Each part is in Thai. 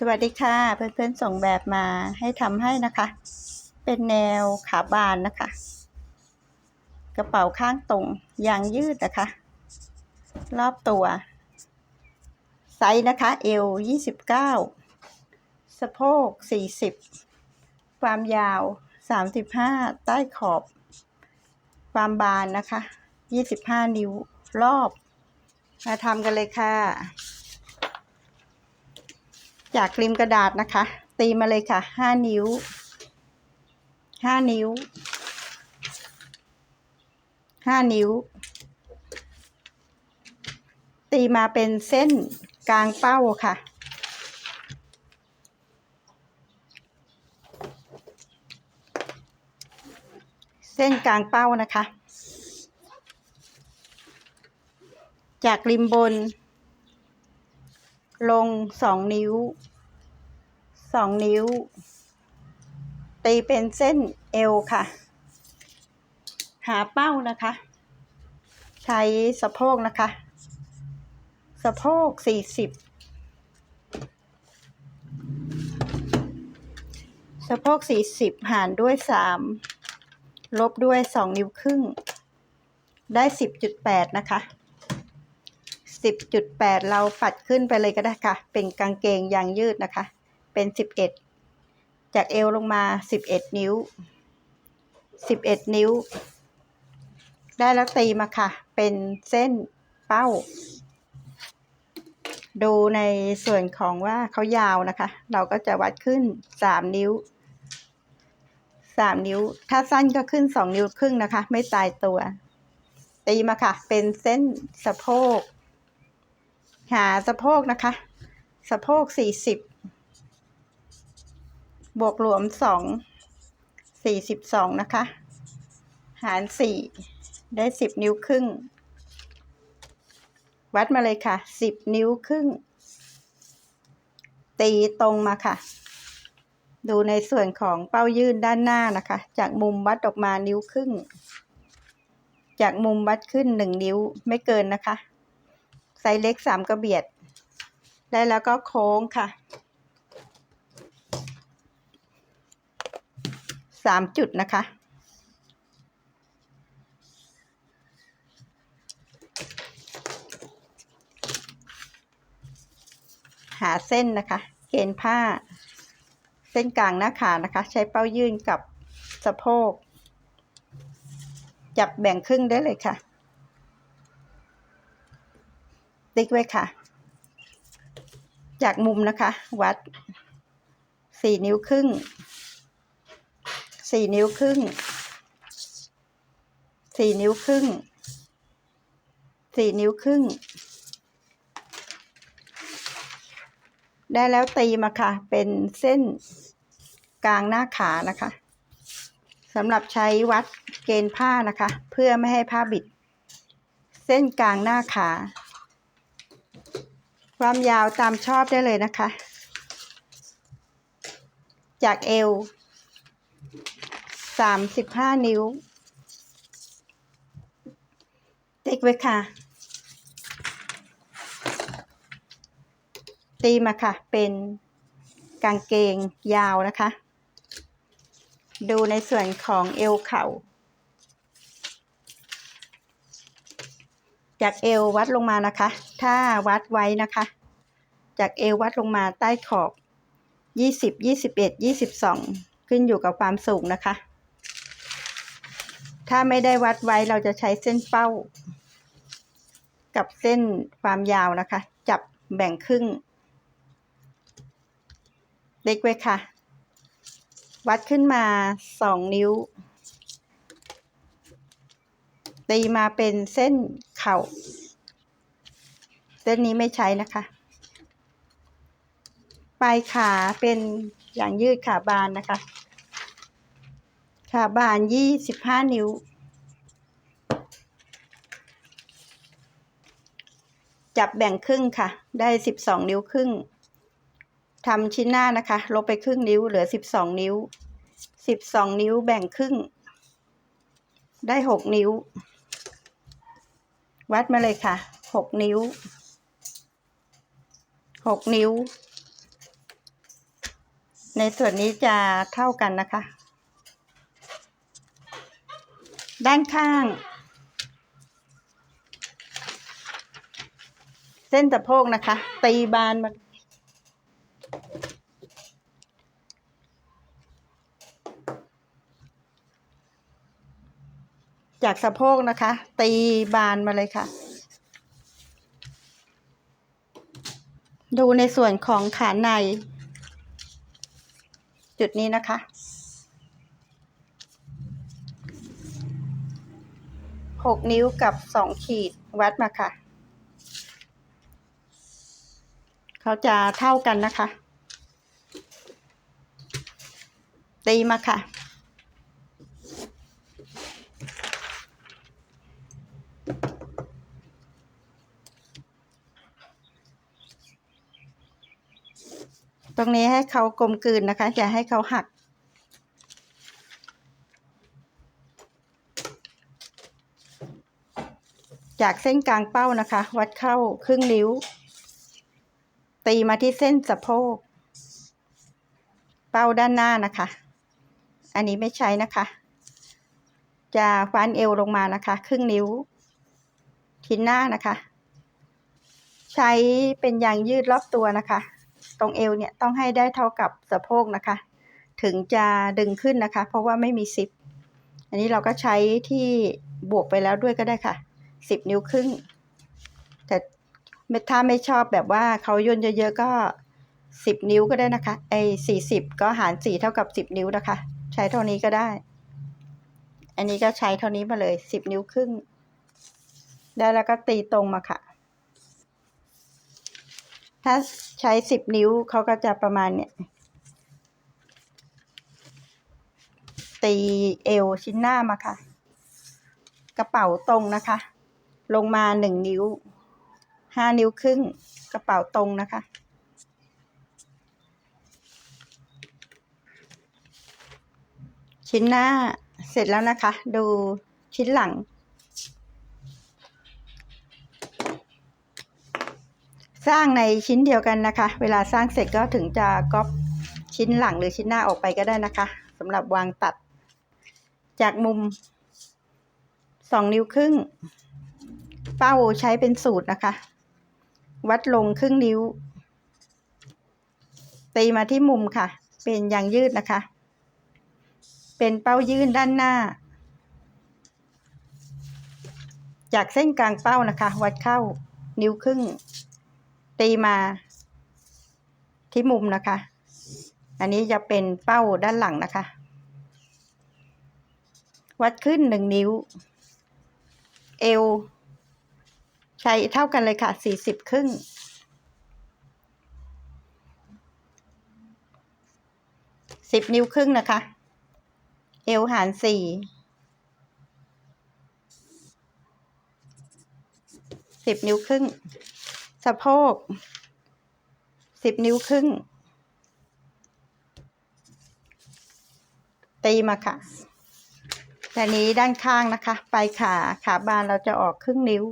สวัสดีค่ะ เพื่อนๆส่งแบบมาให้ทำให้นะคะ เป็นแนวขาบานนะคะ กระเป๋าข้างตรงยางยืดนะคะ รอบตัว ไซส์นะคะเอว29สะโพก40ความยาว35ใต้ขอบ ความบานนะคะ25นิ้วรอบ มาทำกันเลยค่ะ จากริมกระดาษนะคะ ตีมาเลยค่ะห้านิ้วห้านิ้วห้านิ้ว ตีมาเป็นเส้นกลางเป้าค่ะ เส้นกลางเป้านะคะ จากริมบน ลงสองนิ้วสองนิ้ว ตีเป็นเส้นเอวค่ะ หาเป้านะคะ ใช้สะโพกนะคะ สะโพกสี่สิบสะโพกสี่สิบหารด้วยสามลบด้วยสองนิ้วครึ่ง ได้สิบจุดแปดนะคะ สิบจุดแปดเราปัดขึ้นไปเลยก็ได้ค่ะ เป็นกางเกงยางยืดนะคะ เป็นสิบเอ็ดจากเอวลงมาสิบเอ็ดนิ้วสิบเอ็ดนิ้ว ได้แล้วตีมาค่ะ เป็นเส้นเป้า ดูในส่วนของว่าเขายาวนะคะ เราก็จะวัดขึ้นสามนิ้วสามนิ้ว ถ้าสั้นก็ขึ้นสองนิ้วครึ่งนะคะ ไม่ตายตัวตีมาค่ะ เป็นเส้นสะโพก หาสะโพกนะคะ สะโพกสี่สิบบวกรวมสองสี่สิบสองนะคะ หารสี่ได้สิบนิ้วครึ่ง วัดมาเลยค่ะสิบนิ้วครึ่ง ตีตรงมาค่ะ ดูในส่วนของเป้ายื่นด้านหน้านะคะ จากมุมวัดออกมานิ้วครึ่ง จากมุมวัดขึ้นหนึ่งนิ้วไม่เกินนะคะ ไซส์เล็กสามกระเบียด ได้แล้วก็โค้งค่ะสามจุดนะคะ หาเส้นนะคะ เกณฑ์ผ้า เส้นกลางหน้าขานะคะ ใช้เป้ายื่นกับสะโพก จับแบ่งครึ่งได้เลยค่ะ ติ๊กไว้ค่ะ จากมุมนะคะ วัดสี่นิ้วครึ่งสี่นิ้วครึ่งสี่นิ้วครึ่งสี่นิ้วครึ่ง ได้แล้วตีมาค่ะ เป็นเส้นกลางหน้าขานะคะสำหรับใช้วัดเกณฑ์ผ้านะคะ เพื่อไม่ให้ผ้าบิด เส้นกลางหน้าขา ความยาวตามชอบได้เลยนะคะ จากเอวสามสิบห้านิ้ว ติ๊กไว้ค่ะ ตีมาค่ะ เป็นกางเกงยาวนะคะ ดูในส่วนของเอวเข่า จากเอววัดลงมานะคะ ถ้าวัดไว้นะคะ จากเอววัดลงมาใต้ขอบยี่สิบยี่สิบเอ็ดยี่สิบสองขึ้นอยู่กับความสูงนะคะ ถ้าไม่ได้วัดไว้เราจะใช้เส้นเป้า กับเส้นความยาวนะคะ จับแบ่งครึ่ง เล็กไว้ค่ะ วัดขึ้นมาสองนิ้ว ตีมาเป็นเส้นเข่า เส้นนี้ไม่ใช้นะคะ ปลายขาเป็นอย่างยืดขาบานนะคะ ขาบานยี่สิบห้านิ้ว จับแบ่งครึ่งค่ะ ได้สิบสองนิ้วครึ่งทำชิ้นหน้านะคะ ลบไปครึ่งนิ้วเหลือสิบสองนิ้วสิบสองนิ้วแบ่งครึ่ง ได้หกนิ้ว วัดมาเลยค่ะหกนิ้วหกนิ้ว ในส่วนนี้จะเท่ากันนะคะ ด้านข้าง เส้นสะโพกนะคะ ตีบานมา จากสะโพกนะคะ ตีบานมาเลยค่ะ ดูในส่วนของขาใน จุดนี้นะคะ หกนิ้วกับสองขีดวัดมาค่ะ เขาจะเท่ากันนะคะ ตีมาค่ะ ตรงนี้ให้เขากลมกลืนนะคะ อย่าให้เขาหัก จากเส้นกลางเป้านะคะ วัดเข้าครึ่งนิ้ว ตีมาที่เส้นสะโพก เป้าด้านหน้านะคะ อันนี้ไม่ใช้นะคะ จะฟันเอวลงมานะคะ ครึ่งนิ้วทิ้นหน้านะคะ ใช้เป็นยางยืดรอบตัวนะคะ รงเอวเนี่ยต้องให้ได้เท่ากับสะโพกนะคะ ถึงจะดึงขึ้นนะคะ เพราะว่าไม่มีซิป อันนี้เราก็ใช้ที่บวกไปแล้วด้วยก็ได้ค่ะสิบนิ้วครึ่ง แต่ถ้าไม่ชอบแบบว่าเขาย่นเยอะๆก็สิบนิ้วก็ได้นะคะไอ้สี่สิบก็หารสี่เท่ากับสิบนิ้วนะคะ ใช้เท่านี้ก็ได้ อันนี้ก็ใช้เท่านี้มาเลยสิบนิ้วครึ่งได้แล้วก็ตีตรงมาค่ะ ถ้าใช้สิบนิ้วเขาก็จะประมาณเนี่ย ตีเอวชิ้นหน้ามาค่ะ กระเป๋าตรงนะคะ ลงมาหนึ่งนิ้วห้านิ้วครึ่งกระเป๋าตรงนะคะ ชิ้นหน้าเสร็จแล้วนะคะ ดูชิ้นหลัง สร้างในชิ้นเดียวกันนะคะ เวลาสร้างเสร็จก็ถึงจะก๊อปชิ้นหลังหรือชิ้นหน้าออกไปก็ได้นะคะสำหรับวางตัด จากมุมสองนิ้วครึ่ง เป้าใช้เป็นสูตรนะคะ วัดลงครึ่งนิ้ว ตีมาที่มุมค่ะ เป็นยางยืดนะคะ เป็นเป้ายื่นด้านหน้า จากเส้นกลางเป้านะคะ วัดเข้านิ้วครึ่ง ตีมาที่มุมนะคะ อันนี้จะเป็นเป้าด้านหลังนะคะ วัดขึ้นหนึ่งนิ้ว เอว ใช้เท่ากันเลยค่ะสี่สิบครึ่ง สิบนิ้วครึ่งนะคะ เอวหารสี่สิบนิ้วครึ่ง สะโพกสิบนิ้วครึ่ง ตีมาค่ะแต่นี้ด้านข้างนะคะ ปลายขาขาบานเราจะออกครึ่งนิ้ว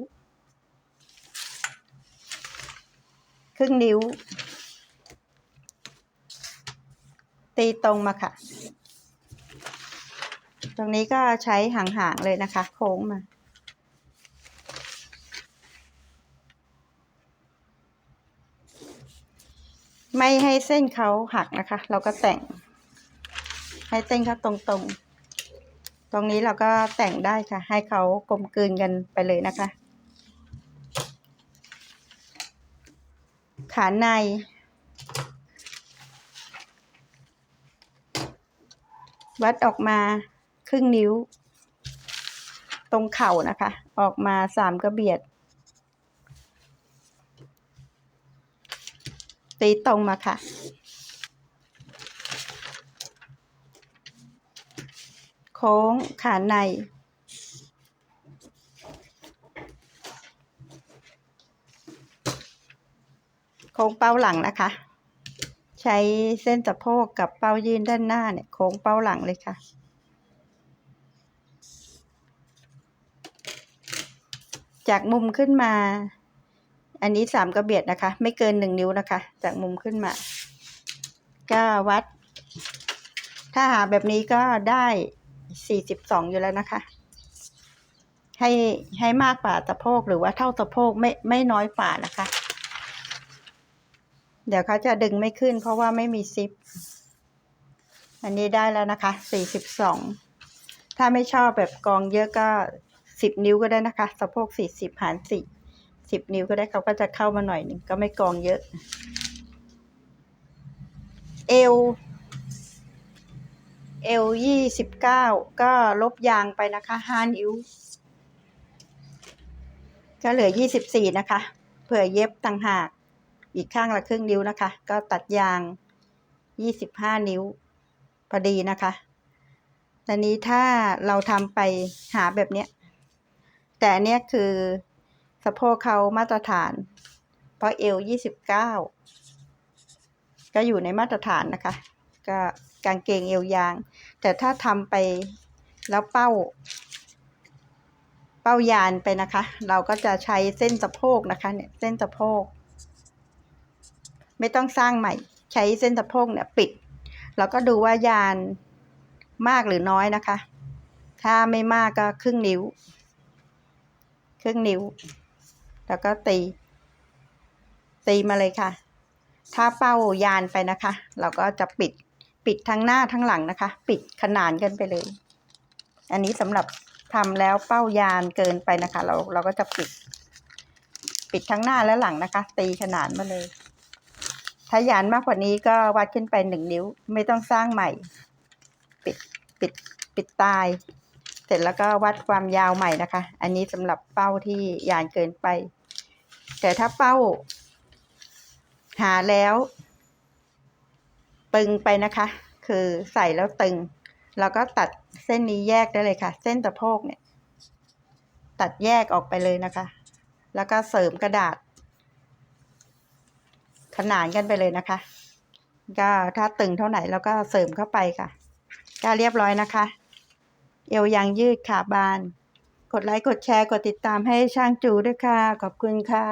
ครึ่งนิ้ว ตีตรงมาค่ะ ตรงนี้ก็ใช้ห่างๆเลยนะคะ โค้งมา ไม่ให้เส้นเขาหักนะคะ เราก็แต่ง ให้เส้นเขาตรงๆตรงนี้เราก็แต่งได้ค่ะ ให้เขากลมกลืนกันไปเลยนะคะ ขาใน วัดออกมาครึ่งนิ้ว ตรงเข่านะคะ ออกมาสามกระเบียด ตีตรงมาค่ะ โค้งขาใน โค้งเป้าหลังนะคะ ใช้เส้นสะโพกกับเป้ายืนด้านหน้าเนี่ยโค้งเป้าหลังเลยค่ะจากมุมขึ้นมา อันนี้สามกระเบียดนะคะ ไม่เกินหนึ่งนิ้วนะคะ จากมุมขึ้นมาก็วัด ถ้าหาแบบนี้ก็ได้สี่สิบสองอยู่แล้วนะคะ ให้ให้มากกว่าสะโพกหรือว่าเท่าสะโพกไม่ไม่น้อยกว่านะคะ เดี๋ยวเขาจะดึงไม่ขึ้น เพราะว่าไม่มีซิป อันนี้ได้แล้วนะคะสี่สิบสองถ้าไม่ชอบแบบกองเยอะก็สิบนิ้วก็ได้นะคะ สะโพกสี่สิบหารสี่ สิบนิ้วก็ได้เขาก็จะเข้ามาหน่อยหนึ่งก็ไม่กองเยอะ เอวเอวยี่สิบเก้าก็ลบยางไปนะคะห้านิ้ว ก็เหลือยี่สิบสี่นะคะ เผื่อเย็บต่างหาก อีกข้างละครึ่งนิ้วนะคะ ก็ตัดยางยี่สิบห้านิ้วพอดีนะคะตอนนี้ถ้าเราทำไปหาแบบเนี้ย แต่เนี้ยคือ สะโพกเขามาตรฐาน เพราะเอวยี่สิบเก้าก็อยู่ในมาตรฐานนะคะ ก็กางเกงเอวยาง แต่ถ้าทำไปแล้วเป้า เป้ายานไปนะคะ เราก็จะใช้เส้นสะโพกนะคะเนี่ยเส้นสะโพก ไม่ต้องสร้างใหม่ ใช้เส้นสะโพกเนี่ยปิด แล้วก็ดูว่ายานมากหรือน้อยนะคะ ถ้าไม่มากก็ครึ่งนิ้ว ครึ่งนิ้ว แล้วก็ตี ตีมาเลยค่ะ ถ้าเป้ายานไปนะคะ เราก็จะปิดปิดทั้งหน้าทั้งหลังนะคะ ปิดขนานกันไปเลย อันนี้สำหรับทำแล้วเป้ายานเกินไปนะคะ เราเราก็จะปิด ปิดทั้งหน้าและหลังนะคะ ตีขนานมาเลย ถ้ายานมากกว่านี้ก็วัดขึ้นไปหนึ่งนิ้ว ไม่ต้องสร้างใหม่ ปิดปิดปิดตาย เสร็จแล้วก็วัดความยาวใหม่นะคะ อันนี้สำหรับเป้าที่ยานเกินไป แต่ถ้าเป้า หาแล้ว ตึงไปนะคะ คือใส่แล้วตึง เราก็ตัดเส้นนี้แยกได้เลยค่ะ เส้นสะโพกเนี่ย ตัดแยกออกไปเลยนะคะ แล้วก็เสริมกระดาษ ขนานกันไปเลยนะคะ ก็ถ้าตึงเท่าไหนแล้วก็เสริมเข้าไปค่ะก็เรียบร้อยนะคะ เอวยางยืดขาบาน กดไลค์ กดแชร์ กดติดตามให้ช่างจูด้วยค่ะ ขอบคุณค่ะ